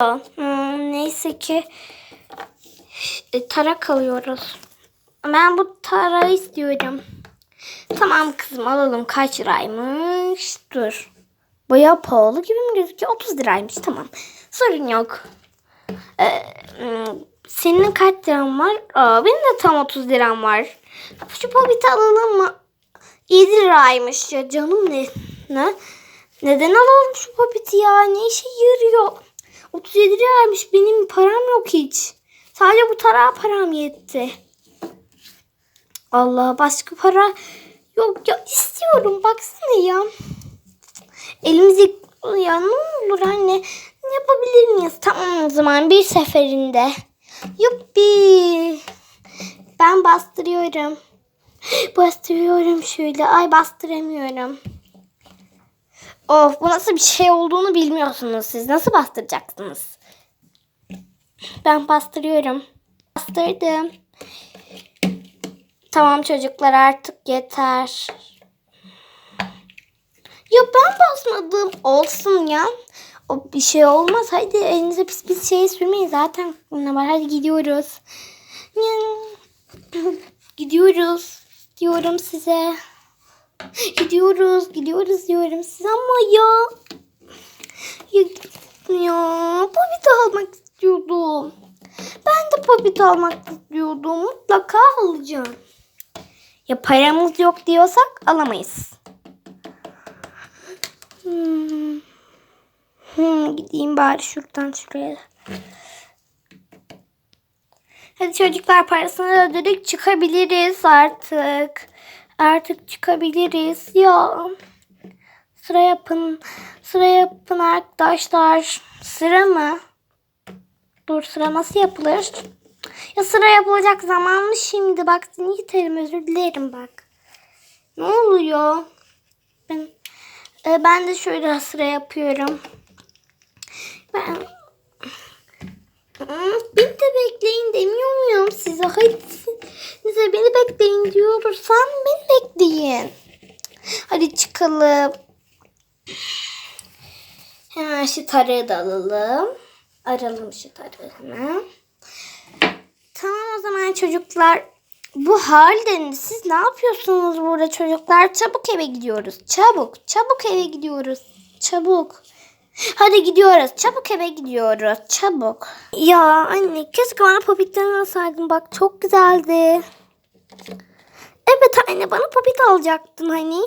Hmm, neyse ki e, tarak alıyoruz. Ben bu tarağı istiyorum. Tamam kızım alalım. Kaç liraymış? Dur. Bayağı pahalı gibi mi gözüküyor? 30 liraymış. Tamam. Sorun yok. Ee, senin kaç liran var? Aa, benim de tam 30 liram var. Şu popiti alalım mı? 7 liraymış ya canım ne? Ne? Neden alalım şu popiti ya? Ne işe yarıyor? 37 liraymış. Benim param yok hiç. Sadece bu tarağa param yetti. Allah başka para yok ya istiyorum baksana ya. Elimiz ya ne olur anne ne yapabilir miyiz? Tamam o zaman bir seferinde. Yuppi. Ben bastırıyorum. Bastırıyorum şöyle. Ay bastıramıyorum. Of bu nasıl bir şey olduğunu bilmiyorsunuz siz. Nasıl bastıracaksınız? Ben bastırıyorum. Bastırdım. Tamam çocuklar artık yeter. Ya ben basmadım. Olsun ya. O bir şey olmaz. Hadi elinize pis pis şey sürmeyin. Zaten ne var. Hadi gidiyoruz. Gidiyoruz. Diyorum size. Gidiyoruz. Gidiyoruz diyorum size ama ya. Ya, ya popit almak istiyordum. Ben de popit almak istiyordum. Mutlaka alacağım. Ya paramız yok diyorsak alamayız. Hmm. Hmm, gideyim bari şuradan şuraya. Hadi çocuklar parasını ödedik çıkabiliriz artık. Artık çıkabiliriz ya. Sıra yapın. Sıra yapın arkadaşlar. Sıra mı? Dur sıra nasıl yapılır? Ya sıra yapılacak zaman mı şimdi? Bak seni yeterim özür dilerim bak. Ne oluyor? Ben, e, ben de şöyle sıra yapıyorum. Ben Beni de bekleyin demiyor muyum size? Hadi size beni bekleyin diyorsan bekleyin. Hadi çıkalım. Hemen şu tarağı da alalım. Aralım şu hemen. Tamam o zaman çocuklar. Bu halde siz ne yapıyorsunuz burada çocuklar? Çabuk eve gidiyoruz. Çabuk, çabuk eve gidiyoruz. Çabuk. Hadi gidiyoruz. Çabuk eve gidiyoruz. Çabuk. Ya anne keşke bana popitlerini alsaydın. Bak çok güzeldi. Evet anne bana popit alacaktın hani.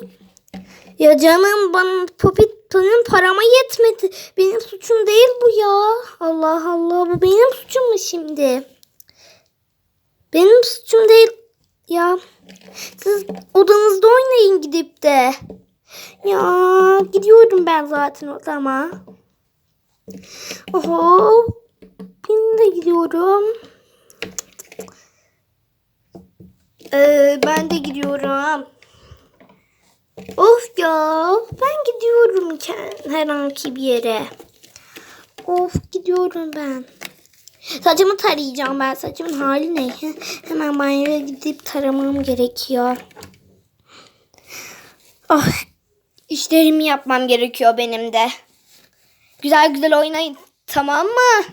Ya canım bana popitinin parama yetmedi. Benim suçum değil bu ya. Allah Allah bu benim suçum mu şimdi? Benim suçum değil. Ya siz odanızda oynayın gidip de. Ya gidiyorum ben zaten odama. Oho. Ben de gidiyorum. Ee, ben de gidiyorum. Of ya. Ben gidiyorum herhangi bir yere. Of gidiyorum ben. Saçımı tarayacağım ben. Saçımın hali ne? Hemen banyoya gidip taramam gerekiyor. Ah, işlerimi yapmam gerekiyor benim de. Güzel güzel oynayın. Tamam mı?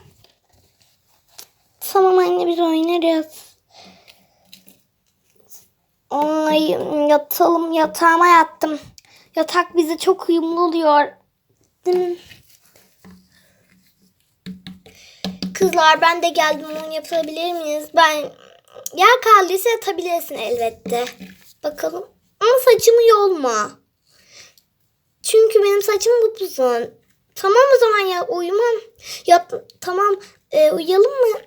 Tamam anne biz oynarız. Ay yatalım yatağıma yattım. Yatak bize çok uyumlu oluyor. Kızlar ben de geldim onu yapabilir miyiz? Ben yer kaldıysa yatabilirsin elbette. Bakalım. Ama saçımı yolma. Çünkü benim saçım upuzun. Tamam o zaman ya uyumam. Yap tamam e, uyuyalım mı?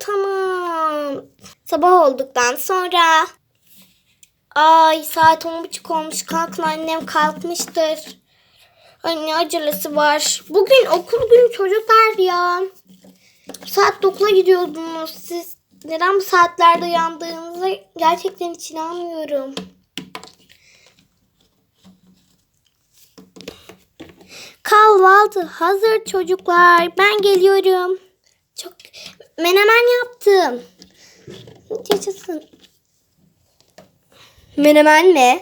Tamam. Sabah olduktan sonra. Ay saat on buçuk olmuş. Kalkın annem kalkmıştır. Ay ne acelesi var. Bugün okul günü çocuklar ya. Saat 9'a gidiyordunuz siz. Neden bu saatlerde uyandığınıza gerçekten hiç inanmıyorum. Kahvaltı hazır çocuklar. Ben geliyorum. Çok menemen yaptım. Yaşasın. Menemen ne?